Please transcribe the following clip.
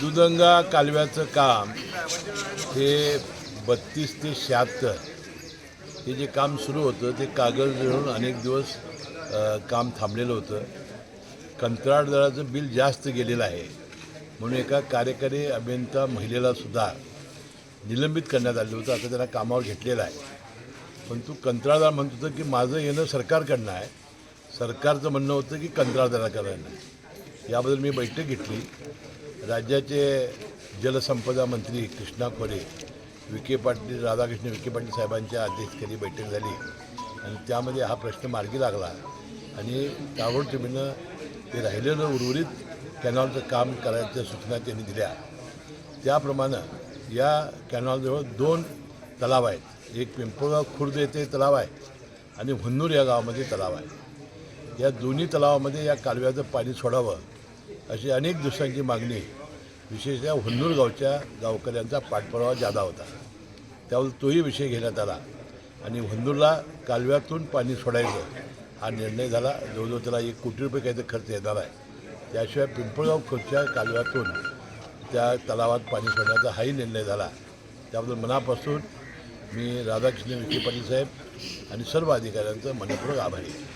दुदंगा कालव्याचं काम हे बत्तीस ते शहात्तर हे जे काम सुरू होतं ते कागद मिळून अनेक दिवस काम थांबलेलं होतं. कंत्राटदाराचं बिल जास्त गेलेलं आहे. म्हणून एका कार्यकारी अभियंता महिलेला सुद्धा निलंबित करण्यात आलं होतं. आता त्यांना कामावर घेतलेलं आहे. पण तू कंत्राटदार म्हणत होतं की माझं येणं सरकारकडनं आहे. सरकारचं म्हणणं होतं की कंत्राटदाराकडनं. आहे याबद्दल मी बैठक घेतली. राज्याचे जलसंपदा मंत्री कृष्णा खोरे विखे पाटील राधाकृष्ण विखे पाटील साहेबांच्या अध्यक्षतेखाली बैठक झाली. आणि त्यामध्ये हा प्रश्न मार्गी लागला. आणि ताबडतोबीनं ते राहिलेलं उर्वरित कॅनॉलचं काम करायच्या सूचना त्यांनी दिल्या. त्याप्रमाणे या कॅनॉलजवळ दोन तलाव आहेत. एक पिंपळगाव खुर्द येथे तलाव आहे आणि हुन्नूर या गावामध्ये तलाव आहे. या दोन्ही तलावामध्ये या कालव्याचं पाणी सोडावं अशी अनेक दिवसांची मागणी. विशेषतः हुन्नूर गावच्या गावकऱ्यांचा पाठपुरावा जादा होता. त्यावर तोही विषय घेण्यात आला. आणि हुन्नूरला कालव्यातून पाणी सोडायचं हा निर्णय झाला. जवळजवळ त्याला एक कोटी रुपये काहीतरी खर्च येणार आहे. त्याशिवाय पिंपळगाव खोदच्या कालव्यातून त्या तलावात पाणी सोडण्याचा हाही निर्णय झाला. त्याबद्दल मनापासून मी राधाकृष्ण विखे पाटील साहेब आणि सर्व अधिकाऱ्यांचं मनपूर्वक आभारी आहे.